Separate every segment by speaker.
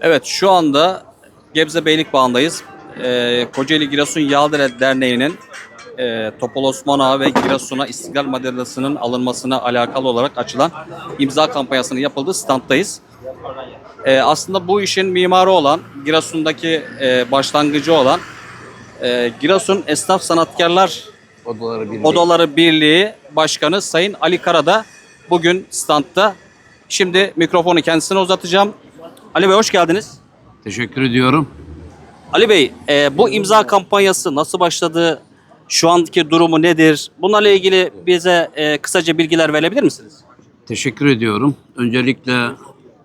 Speaker 1: Evet şu anda Gebze Beylikbağı'ndayız. Ee, Kocaeli Giresun Yağdere Derneği'nin e, Topal Osman Ağa ve Giresun'a İstiklal Madalyası'nın alınmasına alakalı olarak açılan imza kampanyasının yapıldığı standdayız. Ee, aslında bu işin mimarı olan, Giresun'daki e, başlangıcı olan e, Giresun Esnaf Sanatkarlar
Speaker 2: Odaları Birliği.
Speaker 1: Odaları Birliği Başkanı Sayın Ali Kara da bugün standta. Şimdi mikrofonu kendisine uzatacağım. Ali Bey hoş geldiniz.
Speaker 2: Teşekkür ediyorum.
Speaker 1: Ali Bey, e, bu imza kampanyası nasıl başladı? Şu andaki durumu nedir? Bunlarla ilgili bize e, kısaca bilgiler verebilir misiniz?
Speaker 2: Teşekkür ediyorum. Öncelikle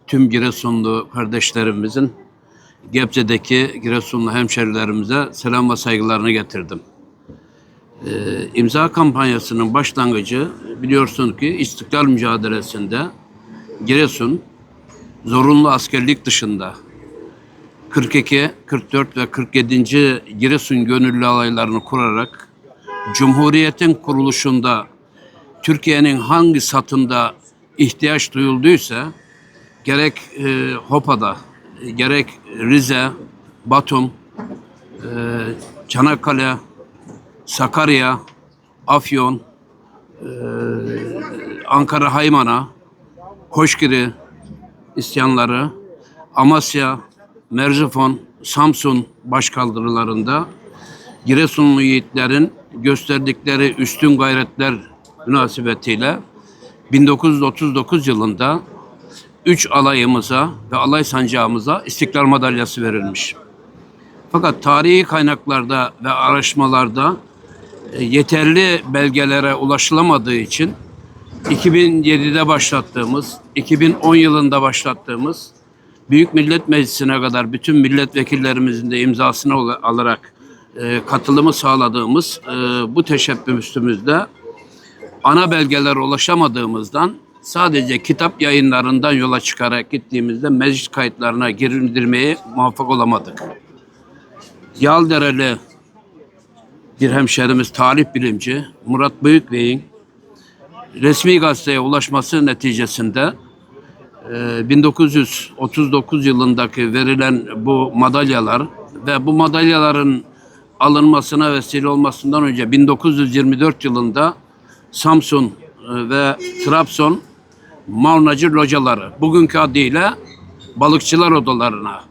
Speaker 2: tüm Giresunlu kardeşlerimizin Gebze'deki Giresunlu hemşerilerimize selam ve saygılarını getirdim. Ee, imza kampanyasının başlangıcı biliyorsun ki İstiklal mücadelesinde Giresun zorunlu askerlik dışında 42, 44 ve 47. Giresun gönüllü alaylarını kurarak Cumhuriyet'in kuruluşunda Türkiye'nin hangi satında ihtiyaç duyulduysa gerek e, Hopa'da, gerek Rize, Batum, e, Çanakkale, Sakarya, Afyon, e, Ankara Haymana, Koşgiri isyanları, Amasya, Merzifon, Samsun başkaldırılarında Giresunlu yiğitlerin gösterdikleri üstün gayretler münasebetiyle 1939 yılında üç alayımıza ve alay sancağımıza İstiklal Madalyası verilmiş. Fakat tarihi kaynaklarda ve araştırmalarda e, yeterli belgelere ulaşılamadığı için 2007'de başlattığımız, 2010 yılında başlattığımız Büyük Millet Meclisi'ne kadar bütün milletvekillerimizin de imzasını al- alarak e, katılımı sağladığımız e, bu teşebbüsümüzde ana belgelere ulaşamadığımızdan sadece kitap yayınlarından yola çıkarak gittiğimizde meclis kayıtlarına girildirmeye muvaffak olamadık. Yaldereli bir hemşerimiz tarih bilimci Murat Büyükbey'in resmi gazeteye ulaşması neticesinde e, 1939 yılındaki verilen bu madalyalar ve bu madalyaların alınmasına vesile olmasından önce 1924 yılında Samsun e, ve Trabzon Maunacı locaları bugünkü adıyla balıkçılar odalarına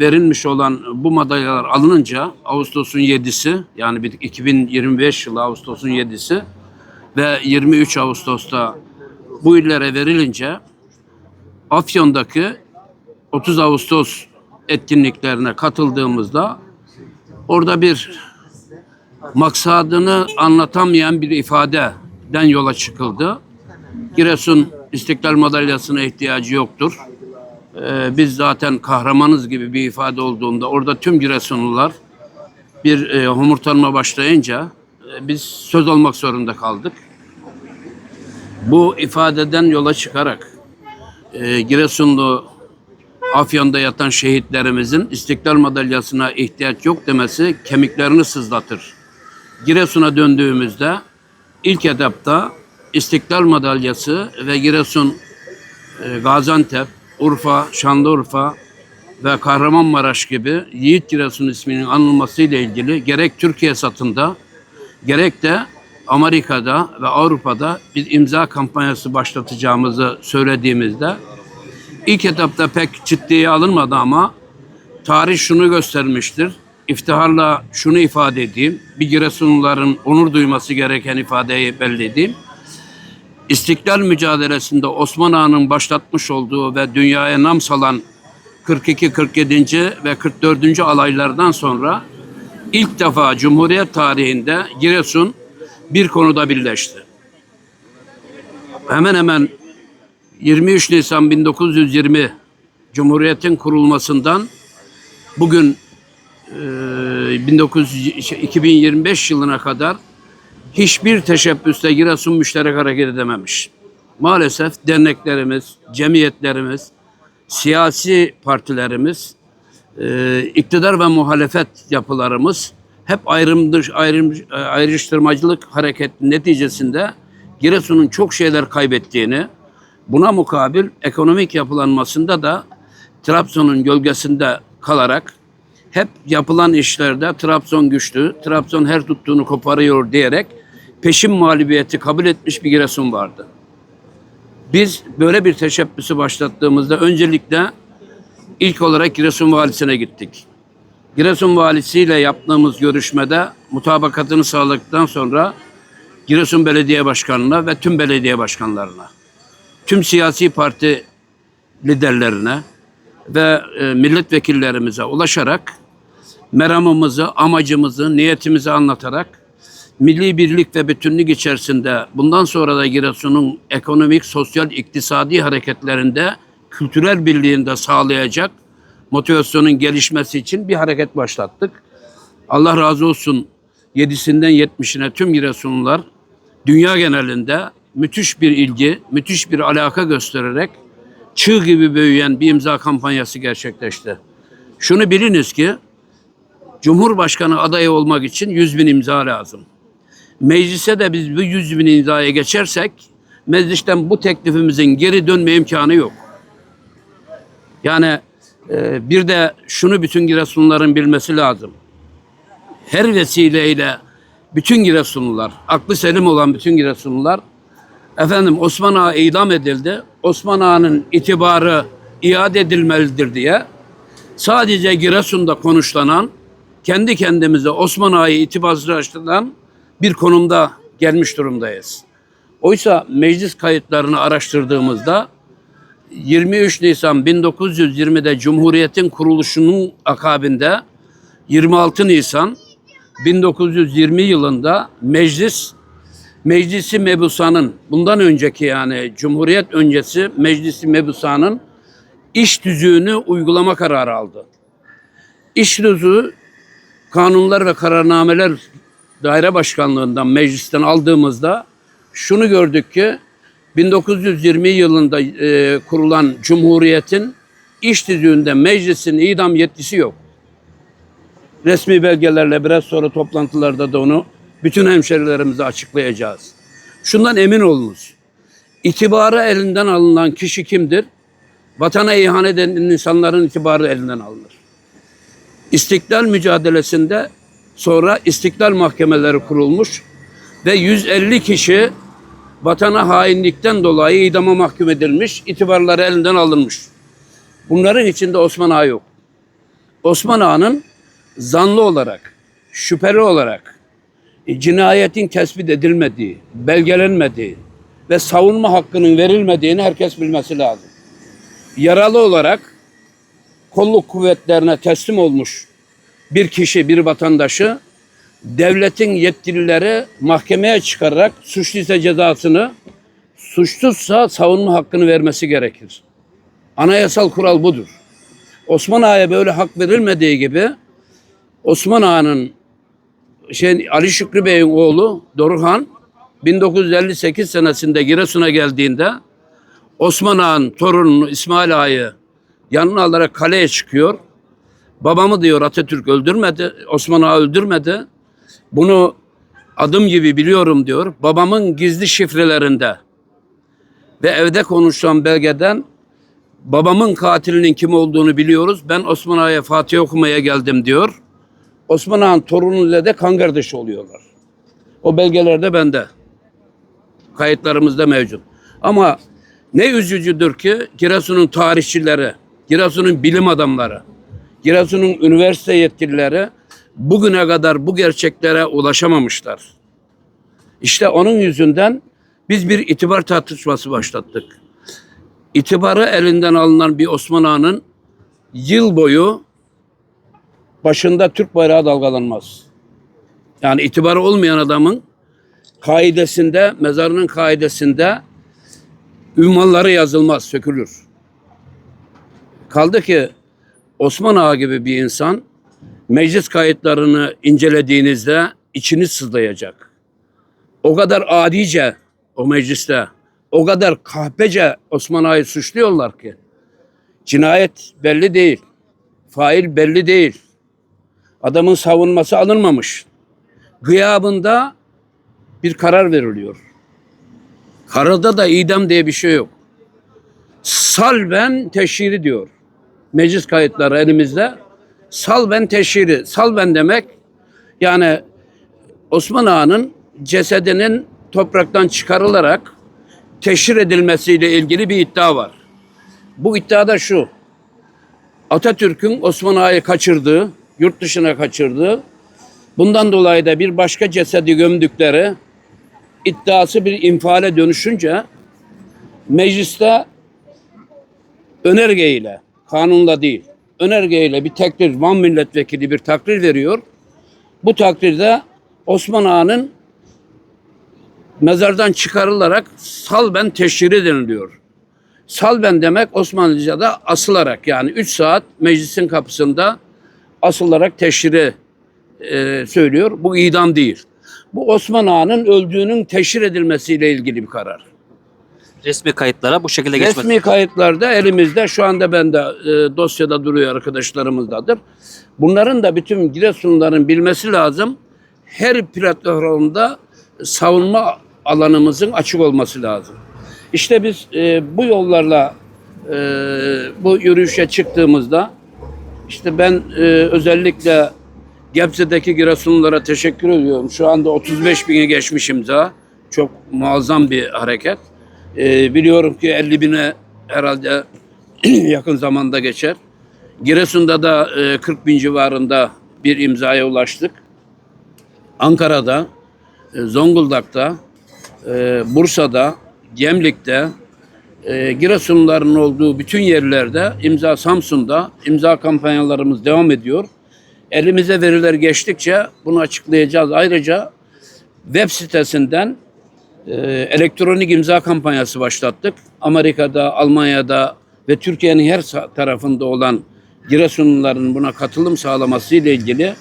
Speaker 2: verilmiş olan bu madalyalar alınınca Ağustos'un 7'si yani bir- 2025 yılı Ağustos'un 7'si ve 23 Ağustos'ta bu illere verilince Afyon'daki 30 Ağustos etkinliklerine katıldığımızda orada bir maksadını anlatamayan bir ifadeden yola çıkıldı. Giresun İstiklal Madalyası'na ihtiyacı yoktur. Ee, biz zaten kahramanız gibi bir ifade olduğunda orada tüm Giresunlular bir e, homurtanma başlayınca biz söz olmak zorunda kaldık. Bu ifadeden yola çıkarak e, Giresunlu Afyon'da yatan şehitlerimizin İstiklal Madalyası'na ihtiyaç yok demesi kemiklerini sızlatır. Giresun'a döndüğümüzde ilk etapta İstiklal Madalyası ve Giresun, e, Gaziantep, Urfa, Şanlıurfa ve Kahramanmaraş gibi Yiğit Giresun isminin anılması ile ilgili gerek Türkiye satında gerek de Amerika'da ve Avrupa'da bir imza kampanyası başlatacağımızı söylediğimizde ilk etapta pek ciddiye alınmadı ama tarih şunu göstermiştir. İftiharla şunu ifade edeyim. Bir Giresunluların onur duyması gereken ifadeyi belli edeyim. İstiklal mücadelesinde Osman Ağa'nın başlatmış olduğu ve dünyaya nam salan 42, 47. ve 44. alaylardan sonra ilk defa Cumhuriyet tarihinde Giresun bir konuda birleşti. Hemen hemen 23 Nisan 1920 Cumhuriyet'in kurulmasından bugün e, 1900 2025 yılına kadar hiçbir teşebbüste Giresun müşterek hareket edememiş. Maalesef derneklerimiz, cemiyetlerimiz, siyasi partilerimiz, e, iktidar ve muhalefet yapılarımız hep ayrımdır, ayrım, ayrıştırmacılık hareket neticesinde Giresun'un çok şeyler kaybettiğini Buna mukabil ekonomik yapılanmasında da Trabzon'un gölgesinde kalarak hep yapılan işlerde Trabzon güçlü, Trabzon her tuttuğunu koparıyor diyerek peşin mağlubiyeti kabul etmiş bir Giresun vardı. Biz böyle bir teşebbüsü başlattığımızda öncelikle ilk olarak Giresun valisine gittik. Giresun valisiyle yaptığımız görüşmede mutabakatını sağladıktan sonra Giresun Belediye Başkanı'na ve tüm belediye başkanlarına, tüm siyasi parti liderlerine ve e, milletvekillerimize ulaşarak meramımızı, amacımızı, niyetimizi anlatarak milli birlik ve bütünlük içerisinde bundan sonra da Giresun'un ekonomik, sosyal, iktisadi hareketlerinde kültürel birliğini de sağlayacak motivasyonun gelişmesi için bir hareket başlattık. Allah razı olsun 7'sinden 70'ine tüm Giresunlular dünya genelinde müthiş bir ilgi, müthiş bir alaka göstererek çığ gibi büyüyen bir imza kampanyası gerçekleşti. Şunu biliniz ki Cumhurbaşkanı adayı olmak için 100 bin imza lazım. Meclise de biz bu 100 bin imzaya geçersek meclisten bu teklifimizin geri dönme imkanı yok. Yani e, bir de şunu bütün Giresunluların bilmesi lazım. Her vesileyle bütün Giresunlular, aklı selim olan bütün Giresunlular efendim Osman Ağa idam edildi. Osman Ağa'nın itibarı iade edilmelidir diye sadece Giresun'da konuşlanan, kendi kendimize Osman Ağa'yı itibarsızlaştıran bir konumda gelmiş durumdayız. Oysa meclis kayıtlarını araştırdığımızda 23 Nisan 1920'de Cumhuriyet'in kuruluşunun akabinde 26 Nisan 1920 yılında meclis Meclisi Mebusa'nın bundan önceki yani Cumhuriyet öncesi Meclisi Mebusa'nın iş tüzüğünü uygulama kararı aldı. İş tüzüğü kanunlar ve kararnameler daire başkanlığından meclisten aldığımızda şunu gördük ki 1920 yılında e, kurulan Cumhuriyet'in iş tüzüğünde meclisin idam yetkisi yok. Resmi belgelerle biraz sonra toplantılarda da onu bütün hemşerilerimize açıklayacağız. Şundan emin olunuz. İtibarı elinden alınan kişi kimdir? Vatana ihanet eden insanların itibarı elinden alınır. İstiklal mücadelesinde sonra istiklal mahkemeleri kurulmuş ve 150 kişi vatana hainlikten dolayı idama mahkum edilmiş, itibarları elinden alınmış. Bunların içinde Osman Ağa yok. Osman Ağa'nın zanlı olarak, şüpheli olarak e, cinayetin tespit edilmediği, belgelenmediği ve savunma hakkının verilmediğini herkes bilmesi lazım. Yaralı olarak kolluk kuvvetlerine teslim olmuş bir kişi, bir vatandaşı devletin yetkilileri mahkemeye çıkararak suçluysa cezasını, suçsuzsa savunma hakkını vermesi gerekir. Anayasal kural budur. Osman Ağa'ya böyle hak verilmediği gibi Osman Ağa'nın şey, Ali Şükrü Bey'in oğlu Doruhan 1958 senesinde Giresun'a geldiğinde Osman Ağa'nın torununu İsmail Ağa'yı yanına alarak kaleye çıkıyor. Babamı diyor Atatürk öldürmedi, Osman Ağa öldürmedi. Bunu adım gibi biliyorum diyor. Babamın gizli şifrelerinde ve evde konuşulan belgeden babamın katilinin kim olduğunu biliyoruz. Ben Osman Ağa'ya Fatih okumaya geldim diyor. Osman Ağa'nın torunuyla da kan kardeşi oluyorlar. O belgelerde bende. Kayıtlarımızda mevcut. Ama ne üzücüdür ki Giresun'un tarihçileri, Giresun'un bilim adamları, Giresun'un üniversite yetkilileri bugüne kadar bu gerçeklere ulaşamamışlar. İşte onun yüzünden biz bir itibar tartışması başlattık. İtibarı elinden alınan bir Osman Ağa'nın yıl boyu başında Türk bayrağı dalgalanmaz. Yani itibarı olmayan adamın kaidesinde, mezarının kaidesinde ünvanları yazılmaz, sökülür. Kaldı ki Osman Ağa gibi bir insan meclis kayıtlarını incelediğinizde içiniz sızlayacak. O kadar adice o mecliste, o kadar kahpece Osman Ağa'yı suçluyorlar ki cinayet belli değil, fail belli değil. Adamın savunması alınmamış. Gıyabında bir karar veriliyor. Kararda da idam diye bir şey yok. salben teşhiri diyor. Meclis kayıtları elimizde. Salben teşhiri. Salben demek yani Osman Ağa'nın cesedinin topraktan çıkarılarak teşhir edilmesiyle ilgili bir iddia var. Bu iddiada şu. Atatürk'ün Osman Ağa'yı kaçırdığı, yurt dışına kaçırdığı, bundan dolayı da bir başka cesedi gömdükleri iddiası bir infiale dönüşünce mecliste önergeyle, kanunla değil, önergeyle bir takrir, Van milletvekili bir takrir veriyor. Bu takdirde Osman Ağa'nın mezardan çıkarılarak salben teşhiri deniliyor. Salben demek Osmanlıca'da asılarak yani 3 saat meclisin kapısında asılarak teşhiri e, söylüyor. Bu idam değil. Bu Osman Ağa'nın öldüğünün teşhir edilmesiyle ilgili bir karar.
Speaker 1: Resmi kayıtlara bu şekilde geçmez.
Speaker 2: Resmi kayıtlarda elimizde şu anda ben de e, dosyada duruyor arkadaşlarımızdadır. Bunların da bütün Giresunluların bilmesi lazım. Her platformda savunma alanımızın açık olması lazım. İşte biz e, bu yollarla e, bu yürüyüşe çıktığımızda işte ben e, özellikle Gebze'deki Giresunlulara teşekkür ediyorum. Şu anda 35 bine geçmiş imza. Çok muazzam bir hareket. E, biliyorum ki 50 bine herhalde yakın zamanda geçer. Giresun'da da e, 40 bin civarında bir imzaya ulaştık. Ankara'da, e, Zonguldak'ta, e, Bursa'da, Gemlik'te, e, Giresunluların olduğu bütün yerlerde, imza Samsun'da imza kampanyalarımız devam ediyor. Elimize veriler geçtikçe bunu açıklayacağız. Ayrıca web sitesinden elektronik imza kampanyası başlattık. Amerika'da, Almanya'da ve Türkiye'nin her tarafında olan Giresunluların buna katılım sağlaması ile ilgili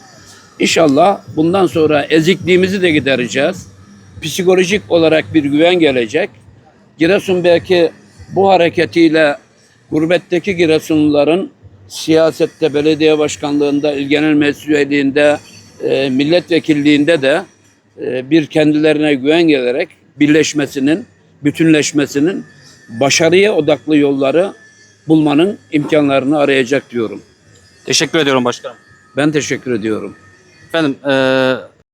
Speaker 2: inşallah bundan sonra ezikliğimizi de gidereceğiz. Psikolojik olarak bir güven gelecek. Giresun belki bu hareketiyle gurbetteki Giresunluların siyasette, belediye başkanlığında, il genel meclis e, milletvekilliğinde de e, bir kendilerine güven gelerek birleşmesinin, bütünleşmesinin başarıya odaklı yolları bulmanın imkanlarını arayacak diyorum.
Speaker 1: Teşekkür ediyorum başkanım.
Speaker 2: Ben teşekkür ediyorum.
Speaker 1: Efendim e,